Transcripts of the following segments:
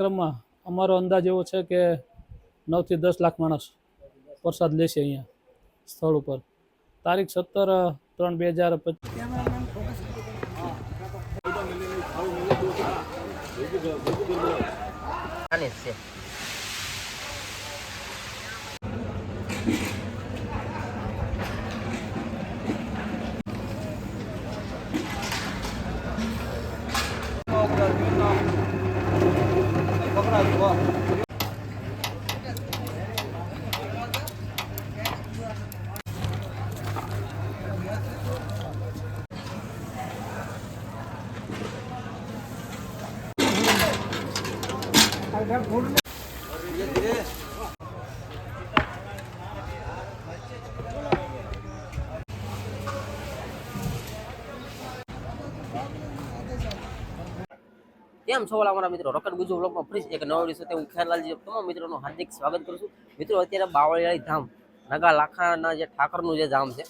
ક્રમમાં અમારો અંદાજ એવો છે કે નવથી દસ લાખ માણસ પ્રસાદ લેશે અહીંયા સ્થળ ઉપર. તારીખ સત્તર ત્રણ બે હજાર પચીસ આની જ છે કેમ છો અમારા મિત્રો રોકટ ગુજુ બ્લોગમાં ફરી એક નવો વીડિયો સાથે હું ખેરલાલજી તમામ મિત્રોનું હાર્દિક સ્વાગત કરું છું. મિત્રો, અત્યારે બાવળિયાળી ધામ, નગા લાખાના જે ઠાકરનું જે ધામ છે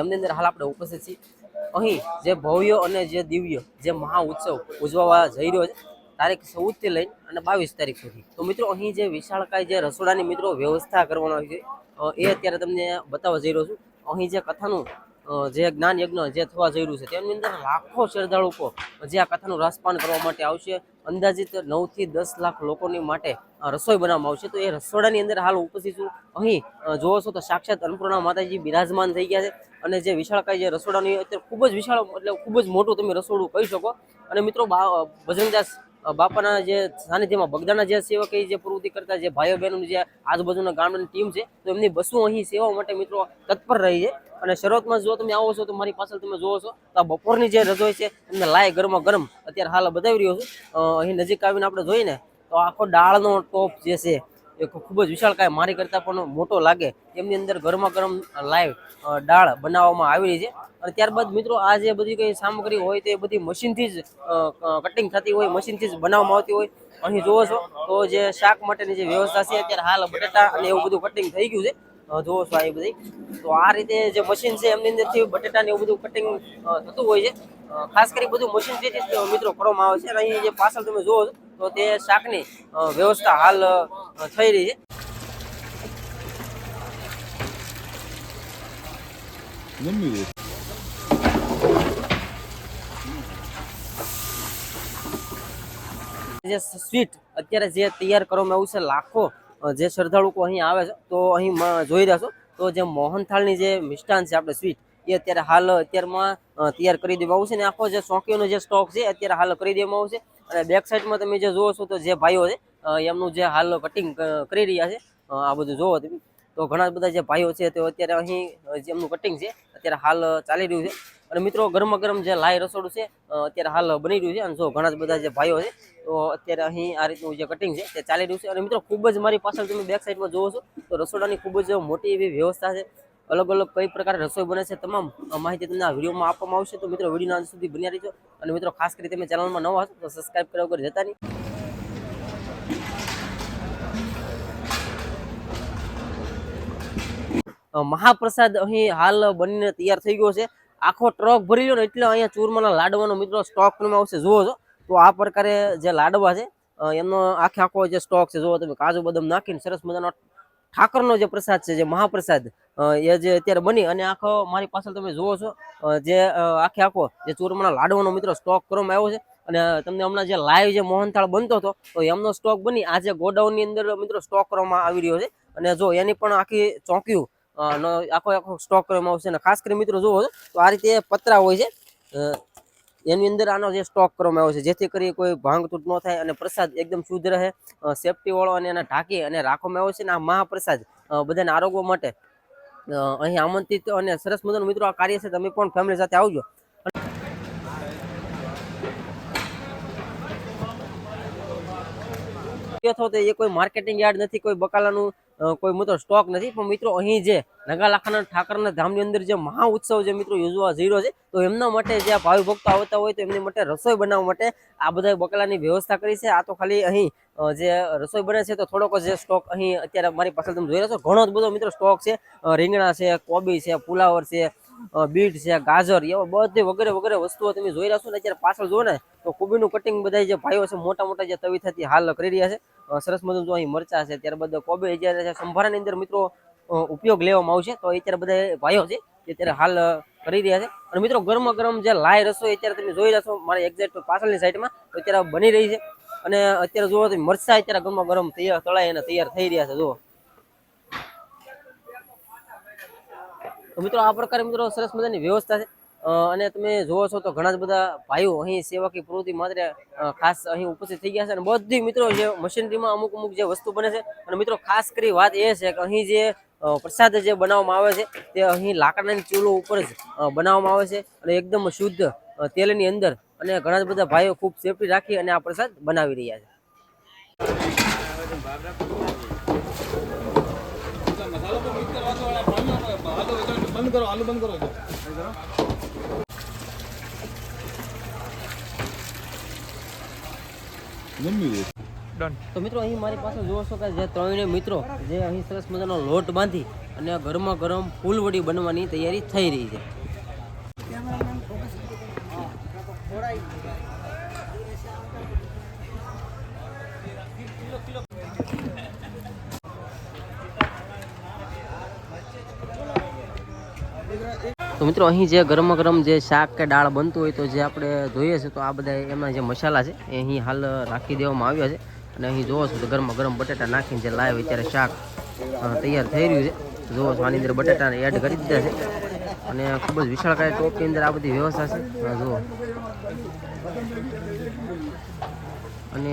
એમની અંદર હાલ આપણે ઉપસ્થિત છીએ. અહીં જે ભવ્ય અને જે દિવ્ય, જે મહા ઉત્સવ ઉજવવા જઈ રહ્યો છે, તારીખ ચૌદથી લઈને અને બાવીસ તારીખ સુધી. તો મિત્રો, અહીં જે વિશાળકાય જે રસોડાની મિત્રો વ્યવસ્થા કરવાનો છે એ અત્યારે તમને બતાવવા જઈ રહ્યો છું. અહીં જે કથાનું જે જ્ઞાન યજ્ઞ જે થવા જઈ રહ્યું છે, તેમની અંદર લાખો શ્રદ્ધાળુકો જે આ કથાનું રસપાન કરવા માટે આવશે, અંદાજિત નવથી દસ લાખ લોકોની માટે રસોઈ બનાવવામાં આવશે. તો એ રસોડાની અંદર હાલ ઉપસ્થિત છું. અહીં જોવો છો તો સાક્ષાત અન્નપૂર્ણા માતાજી બિરાજમાન થઈ ગયા છે. અને જે વિશાળકાય જે રસોડાની અત્યારે ખૂબ જ વિશાળ, એટલે ખૂબ જ મોટું તમે રસોડું કહી શકો. અને મિત્રો બજરંગદાસ બાપાના જે સાનિધ્યમાં બગદાના જે સેવક જે પ્રવૃત્તિ કરતા, જે ભાઈઓ બહેનોની જે આજુબાજુના ગામડાની ટીમ છે, તો એમની બસો અહીં સેવા માટે મિત્રો તત્પર રહી છે. અને શરૂઆતમાં જો તમે આવો છો તો મારી પાછળ તમે જોવો છો તો આ બપોરની જે રજોઈ છે, એમને લાય ગરમા ગરમ અત્યારે હાલ બતાવી રહ્યો છું. અહીં નજીક આવીને આપણે જોઈને તો આખો ડાળનો ટોપ જે છે, એ ખૂબ જ વિશાળ કાંઈ મારી કરતાં પણ મોટો લાગે. એમની અંદર ગરમા ગરમ લાઈવ દાળ બનાવવામાં આવી રહી છે. અને ત્યારબાદ મિત્રો આ જે બધી કંઈ સામગ્રી હોય તે બધી મશીનથી જ કટિંગ થતી હોય, મશીનથી જ બનાવવામાં આવતી હોય. અહીં જોવો છો તો જે શાક માટેની જે વ્યવસ્થા છે, અત્યારે હાલ બટેટા અને એવું બધું કટિંગ થઈ ગયું છે. જોવો છો આ બધી. તો આ રીતે જે મશીન છે એમની અંદરથી બટેટા ને એવું બધું કટિંગ થતું હોય છે. ખાસ કરી બધું મશીનથી મિત્રો કરવામાં આવે છે અને અહીં જે પાછળ તમે જોવો છો તો તે શાકની વ્યવસ્થા હાલ થઈ રહી છે. જે સ્વીટ અત્યારે જે તૈયાર કરવામાં આવ્યું છે લાખો જે શ્રદ્ધાળુકો અહીં આવે છે, તો અહીં જોઈ રહ્યા છો. તો જે મોહનથાળની જે મિષ્ટાન છે આપણે સ્વીટ, એ અત્યારે હાલ અત્યારમાં તૈયાર કરી દેવામાં આવશે અને આખો જે શોખીઓનો જે સ્ટોક છે અત્યારે હાલ કરી દેવામાં આવશે અને બેક સાઈડમાં તમે જે જુઓ છો, તો જે ભાઈઓ છે એમનું જે હાલ કટિંગ કરી રહ્યા છે. આ બધું જોવો તમે. તો ઘણા બધા જે ભાઈઓ છે તો અત્યારે અહીં જે એમનું કટિંગ છે, અત્યારે હાલ ચાલી રહ્યું છે. અને મિત્રો ગરમા ગરમ જે લાઈ રસોડું છે અત્યારે હાલ બની રહ્યું છે અને જો ઘણા જ બધા જે ભાઈઓ છે, તો અત્યારે અહીં આ રીતનું જે કટિંગ છે તે ચાલી રહ્યું છે. અને મિત્રો ખૂબ જ મારી પાછળ તમે બેક સાઈડમાં જોવો છો, તો રસોડાની ખૂબ જ મોટી એવી વ્યવસ્થા છે. અલગ અલગ કઈ પ્રકારે રસોઈ બને છે તમામ માહિતી તમને આ વિડીયોમાં આપવામાં આવશે. તો મિત્રો વિડીયોના અંત સુધી બન્યા રહીજો. અને મિત્રો ખાસ કરી તમે ચેનલમાં નવા હશો તો સબસ્ક્રાઇબ કર્યા વગર જતા નહીં. મહાપ્રસાદ અહીં હાલ બનીને તૈયાર થઈ ગયો છે. આખો ટ્રક ભરી લ્યો ને એટલે અહીંયા ચૂરમાના લાડવાનો મિત્રો સ્ટોક તમે આવશે. જુઓ છો. તો આ પ્રકારે જે લાડવા છે એમનો આખે આખો જે સ્ટોક છે, જુઓ તમે, કાજુ બદામ નાખીને સરસ મજાનો ઠાકરનો જે પ્રસાદ છે, જે મહાપ્રસાદ એ જે અત્યારે બની અને આખો મારી પાછળ તમે જુઓ છો જે આખે આખો જે ચૂરમાના લાડવાનો મિત્રો સ્ટોક કરવામાં આવ્યો છે અને તમને હમણાં જે લાઈવ જે મોહનથાળ બનતો હતો, તો એમનો સ્ટોક બની. આજે ગોડાઉનની અંદર મિત્રો સ્ટોક કરવામાં આવી રહ્યો છે અને જો એની પણ આખી ચોંક્યું આખો આખો સ્ટોક કરવામાં આવશે. અને ખાસ કરી મિત્રો જુઓ, તો આ રીતે પતરા હોય છે. એની અંદર આનો જે સ્ટોક કરવામાં આવે છે જેથી કરી કોઈ ભાંગતૂટ ન થાય અને પ્રસાદ એકદમ શુદ્ધ રહે. સેફટી વાળો અને એને ઢાંકી અને રાખવામાં આવે છે અને આ મહાપ્રસાદ બધાને આરોગ્ય માટે. અહીં આમંત્રિત અને સરસ મજાનું મિત્રો આ કાર્ય છે. તમે પણ ફેમિલી સાથે આવજો. અથવા તો એ કોઈ માર્કેટિંગ યાર્ડ નથી, કોઈ બકાલાનું કોઈ મિત્રો સ્ટોક નથી, પણ મિત્રો અહીં જે નગાલાખાના ઠાકરના ધામની અંદર જે મહા ઉત્સવ જે મિત્રો યોજવા જઈ રહ્યો છે, તો એમના માટે જે ભાવિ ભક્તો આવતા હોય તો એમની માટે રસોઈ બનાવવા માટે આ બધા બકલાની વ્યવસ્થા કરી છે. આ તો ખાલી અહીં જે રસોઈ બને છે તો થોડોક જે સ્ટોક અહીં અત્યારે મારી પાસે તમે જોઈ રહ્યા છો, ઘણો જ બધો મિત્રો સ્ટોક છે. રીંગણા છે, કોબી છે ફુલાવર છે બીટ છે, ગાજર, એવા બધી વગેરે વગેરે વસ્તુઓ તમે જોઈ રહ્યા છો ને, અત્યારે પાછળ જો ને, તો કોબીનું કટિંગ બધા જે ભાઈઓ છે, મોટા મોટા જે તવીથાથી હાલ કરી રહ્યા છે. સરસ મજાનું જો અહીં મરચા છે, ત્યારબાદ કોબી જ્યારે છે, સંભારાની અંદર મિત્રો ઉપયોગ લેવામાં આવશે. તો અત્યારે બધા ભાઈઓ છે તે અત્યારે હાલ કરી રહ્યા છે. અને મિત્રો, ગરમ ગરમ જે લાય રસોઈ અત્યારે તમે જોઈ રહ્યા છો, મારી એક્ઝેક્ટ પાછળની સાઈડમાં અત્યારે બની રહી છે. અને અત્યારે જુઓ તો મરચા અત્યારે ગરમા ગરમ તૈયાર, તળાઈ અને તૈયાર થઈ રહ્યા છે, જુઓ. મિત્રો, આ પ્રકારે મિત્રો સરસ મજાની વ્યવસ્થા છે. અને તમે જોવો છો તો ઘણા જ બધા ભાઈઓ અહીં સેવાકી પ્રવૃત્તિ માત્ર ખાસ અહીં ઉપસ્થિત થઈ ગયા છે અને બધી મિત્રો જે મશીનરીમાં અમુક અમુક જે વસ્તુ બને છે. અને મિત્રો, ખાસ કરી વાત એ છે કે અહીં જે પ્રસાદ જે બનાવવામાં આવે છે તે અહીં લાકડાની ચૂલો ઉપર જ બનાવવામાં આવે છે અને એકદમ શુદ્ધ તેલની અંદર. અને ઘણા જ બધા ભાઈઓ ખૂબ સેફટી રાખી અને આ પ્રસાદ બનાવી રહ્યા છે. બંધ કરો આલુ બંધ કરો ડન તો મિત્રો અહીં મારી પાસે જોવો છો કે જે ત્રણેય મિત્રો જે અહીં સરસ મજાનો લોટ બાંધી અને ગરમા ગરમ ફૂલવડી બનવાની તૈયારી થઈ રહી છે. તો મિત્રો, અહીં જે ગરમ ગરમ જે શાક કે દાળ બનતું હોય તો જે આપણે જોઈએ છે, તો આ બધા એમના જે મસાલા છે, એ અહીં હાલ રાખી દેવામાં આવ્યા છે. અને અહીં જોવો છો તો ગરમ ગરમ બટેટા નાખીને જે લાવ્યો અત્યારે શાક તૈયાર થઈ રહ્યું છે. જોવો છો આની અંદર બટેટાને એડ કરી દીધા છે. અને ખૂબ જ વિશાળકાય ટોપની અંદર આ બધી વ્યવસ્થા છે. જુઓ. અને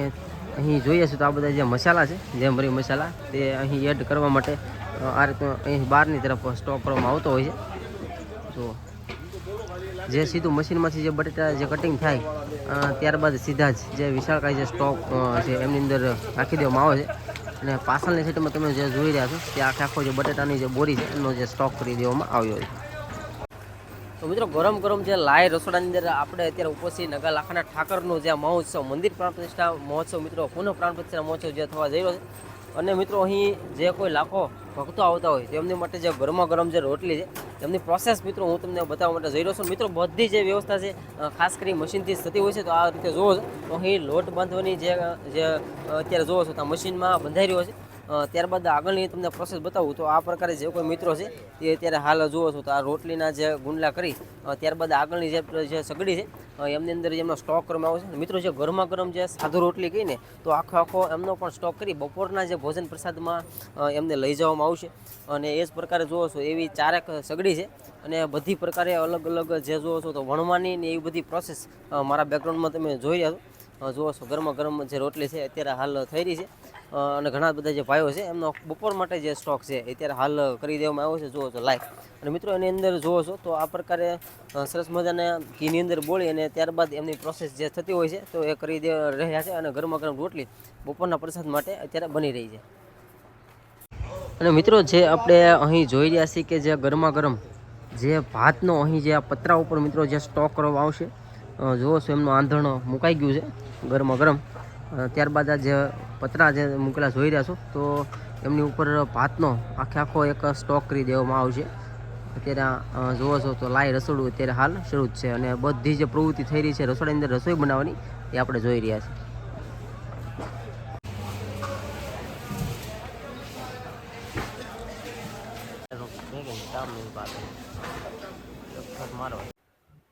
અહીં જોઈએ છે તો આ બધા જે મસાલા છે જે મરી મસાલા, તે અહીં એડ કરવા માટે આ રીતનો અહીં બહારની તરફ સ્ટોક કરવામાં આવતો હોય છે. જુઓ જે સીધું મશીનમાંથી જે બટેટા જે કટિંગ થાય ત્યારબાદ સીધા જ જે વિશાળકાય જે સ્ટોક છે એમની અંદર રાખી દેવામાં આવે છે. અને પાછળની સાઈડમાં તમે જે જોઈ રહ્યા છો, તે આખે આખો જે બટેટાની જે બોરી છે, એનો જે સ્ટોક કરી દેવામાં આવ્યો છે. તો મિત્રો, ગરમ ગરમ જે લાય રસોડાની અંદર આપણે અત્યારે ઉપસ્થિત નગા લાખાના ઠાકરનો જે મહોત્સવ, મંદિર પ્રાણ પ્રતિષ્ઠા મહોત્સવ મિત્રો, પુનઃ પ્રાણ પ્રતિષ્ઠા મહોત્સવ જે થવા જઈ રહ્યો છે. અને મિત્રો, અહીં જે કોઈ લાખો ભક્તો આવતા હોય તેમની માટે જે ગરમા ગરમ જે રોટલી છે તેમની પ્રોસેસ મિત્રો હું તમને બતાવવા માટે જઈ રહ્યો છું. મિત્રો બધી જે વ્યવસ્થા છે ખાસ કરી મશીનથી થતી હોય છે. તો આ રીતે જોવો છો. તો અહીં લોટ બાંધવાની જે જે અત્યારે જોવો છો તો મશીનમાં બંધાઈ રહ્યો છે. ત્યારબાદ આગળની તમને પ્રોસેસ બતાવું તો આ પ્રકારે જે કોઈ મિત્રો છે તે અત્યારે હાલ જુઓ છો તો આ રોટલીના જે ગુંડલા કરી ત્યારબાદ આગળની જે જે સગડી છે એમની અંદર જે એમનો સ્ટોક કરવામાં આવે છે મિત્રો જે ગરમા ગરમ જે સાધુ રોટલી કહીને, તો આખો આખો એમનો પણ સ્ટોક કરી બપોરના જે ભોજન પ્રસાદમાં એમને લઈ જવામાં આવશે. અને એ જ પ્રકારે જુઓ છો એવી ચારેક સગડી છે અને બધી પ્રકારે અલગ અલગ જે જુઓ છો તો વણવાની ને એવી બધી પ્રોસેસ મારા બેકગ્રાઉન્ડમાં તમે જોઈ રહ્યા છો. જુઓ છો ગરમા ગરમ જે રોટલી છે અત્યારે હાલ થઈ રહી છે. અને ઘણા બધા જે ભાઈઓ છે, એમનો બપોર માટે જે સ્ટોક છે, એ અત્યારે હાલ કરી દેવામાં આવ્યો છે. જુઓ છો લાઈવ અને મિત્રો, એની અંદર જુઓ છો, તો આ પ્રકારે સરસ મજાના ઘીની અંદર બોળી અને ત્યારબાદ એમની પ્રોસેસ જે થતી હોય છે, તો એ કરી દે, રહ્યા છે અને ગરમા ગરમ રોટલી બપોરના પ્રસાદ માટે અત્યારે બની રહી છે. અને મિત્રો, જે આપણે અહીં જોઈ રહ્યા છીએ કે જે ગરમા ગરમ જે ભાતનો અહીં જે આ પતરા ઉપર મિત્રો જે સ્ટોક કરવામાં આવશે જુઓ છો, એમનું આંધણ મુકાઈ ગયું છે ગરમા ગરમ. ત્યારબાદ આ જે પતરા જે મૂકેલા જોઈ રહ્યા છો, તો એમની ઉપર ભાતનો આખે આખો એક સ્ટોક કરી દેવામાં આવશે. અત્યારે જુઓ છો તો લાઈ રસોડું અત્યારે હાલ શરૂ જ છે અને બધી જે પ્રવૃત્તિ થઈ રહી છે રસોડાની અંદર રસોઈ બનાવવાની, એ આપણે જોઈ રહ્યા છીએ.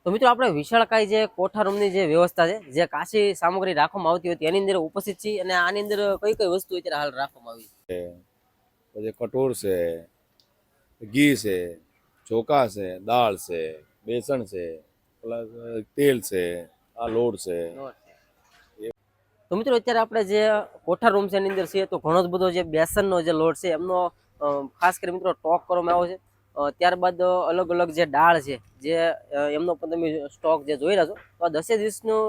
તો મિત્રો આપણે વિશાળકાય જે કોઠારૂમની જે વ્યવસ્થા છે જે કાશી સામગ્રી રાખવામાં આવતી હોય એની અંદર ઉપસ્થિત છીએ અને આની અંદર કઈ કઈ વસ્તુ અત્યારે હાલ રાખવામાં આવી છે? પછી કઠોળ છે ઘી છે ચોખા છે દાળ છે બેસણ છે પ્લસ તેલ છે આ લોટ છે. તો મિત્રો અત્યારે આપણે જે કોઠા રૂમ છે એની અંદર છીએ તો ઘણો જ બધો જે બેસનનો જે લોટ છે એમનો ખાસ કરી મિત્રો ટોક કરવામાં આવ્યો છે. ત્યારબાદ અલગ અલગ જે દાળ છે, જે એમનો પણ તમે સ્ટોક જે જોઈ રહ્યા છો, તો આ દસે દિવસનું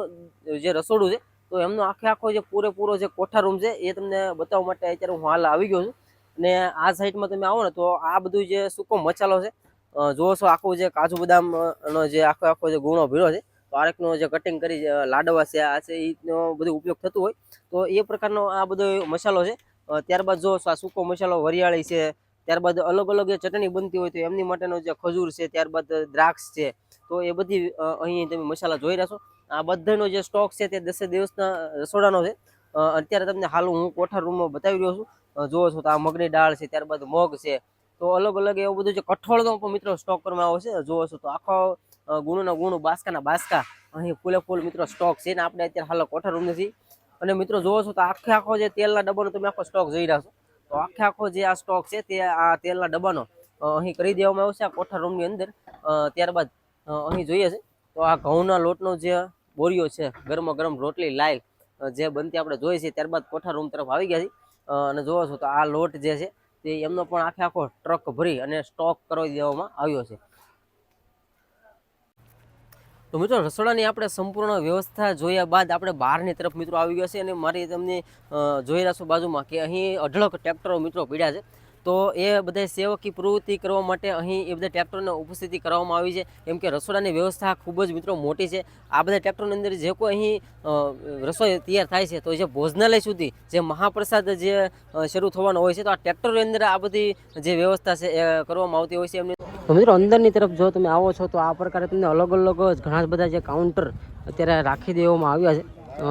જે રસોડું છે, તો એમનો આખે આખો જે પૂરેપૂરો જે કોઠા રૂમ છે, એ તમને બતાવવા માટે અત્યારે હું હાલ આવી ગયો છું. અને આ સાઈડમાં તમે આવો ને, તો આ બધું જે સૂકો મસાલો છે જુઓ છો આખું જે કાજુ બદામનો જે આખો આખો જે ગુણો ભીડો છે, તો આરેકનો જે કટિંગ કરી લાડવા છે, આ છે એનો બધો ઉપયોગ થતો હોય, તો એ પ્રકારનો આ બધો મસાલો છે. ત્યારબાદ જો આ સૂકો મસાલો વરિયાળી છે ત્યારબાદ અલગ અલગ જે ચટણી બનતી હોય તો એમની માટેનો જે ખજૂર છે, ત્યારબાદ દ્રાક્ષ છે, તો એ બધી અહીં તમે મસાલા જોઈ રહ્યા છો. આ બધાનો જે સ્ટોક છે તે દસે દિવસના રસોડાનો છે. અત્યારે તમને હાલ હું કોઠાર રૂમમાં બતાવી રહ્યો છું. જુઓ છો તો આ મગની દાળ છે, ત્યારબાદ મગ છે. તો અલગ અલગ એવું બધું જે કઠોળનો પણ મિત્રો સ્ટોક કરવામાં આવશે છે. જુઓ છો તો આખો ગુણોના ગુણો ગુણ બાસ્કા બાસકા અહીં ફૂલે ફૂલ મિત્રો સ્ટોક છે ને આપણે અત્યારે હાલ કોઠાર રૂમ નથી. અને મિત્રો જુઓ છો તો આખે આખો જે તેલના ડબ્બાનો તમે આખો સ્ટોક જોઈ રહ્યા છો. તો આખે આખો જે આ સ્ટોક છે તે આ તેલના ડબ્બાનો અહીં કરી દેવામાં આવ્યો છે, આ કોઠાર રૂમની અંદર. ત્યારબાદ અહીં જોઈએ છે. તો આ ઘઉંના લોટનો જે બોરીઓ છે ગરમા ગરમ રોટલી, લાઈલ જે બનતી આપણે જોઈએ છીએ, ત્યારબાદ કોઠા રૂમ તરફ આવી ગયા છીએ અને જોવો છો તો આ લોટ જે છે તે એમનો પણ આખે આખો ટ્રક ભરી અને સ્ટોક કરી દેવામાં આવ્યો છે. તો મિત્રો, રસોડાની આપણે સંપૂર્ણ વ્યવસ્થા જોયા બાદ આપણે બહારની તરફ મિત્રો આવી ગયા છે અને મારી તમને જોઈ રહ્યા છો બાજુમાં કે અહીં અઢળક ટ્રેક્ટરો મિત્રો પીડ્યા છે. તો એ બધા સેવકી પ્રવૃત્તિ કરવા માટે અહીં એ બધા ટ્રેક્ટરોને ઉપસ્થિતિ કરવામાં આવી છે. કેમ કે રસોડાની વ્યવસ્થા ખૂબ જ મિત્રો મોટી છે. આ બધા ટ્રેક્ટરોની અંદર જે કોઈ અહીં રસોઈ તૈયાર થાય છે, તો જે ભોજનાલય સુધી જે મહાપ્રસાદ જે શરૂ થવાનો હોય છે, તો આ ટ્રેક્ટરોની અંદર આ બધી જે વ્યવસ્થા છે, એ કરવામાં આવતી હોય છે એમની. મિત્રો, અંદરની તરફ જો તમે આવો છો, તો આ પ્રકારે તમને અલગ અલગ જ ઘણા બધા જે કાઉન્ટર અત્યારે રાખી દેવામાં આવ્યા છે.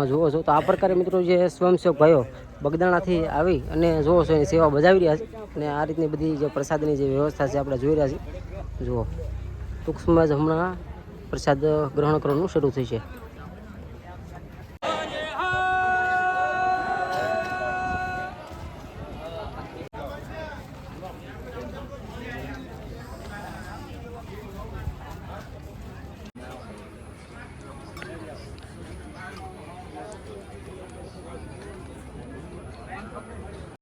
જુઓ છો, તો આ પ્રકારે મિત્રો જે સ્વયંસેવક ભાઈઓ બગદાણાથી આવી અને જુઓ છો, એની સેવા બજાવી રહ્યા છે અને આ રીતની બધી જે પ્રસાદની જે વ્યવસ્થા છે, આપણે જોઈ રહ્યા છીએ. જુઓ, ટૂંક સમયમાં જ હમણાં પ્રસાદ ગ્રહણ કરવાનું શરૂ થઈ છે.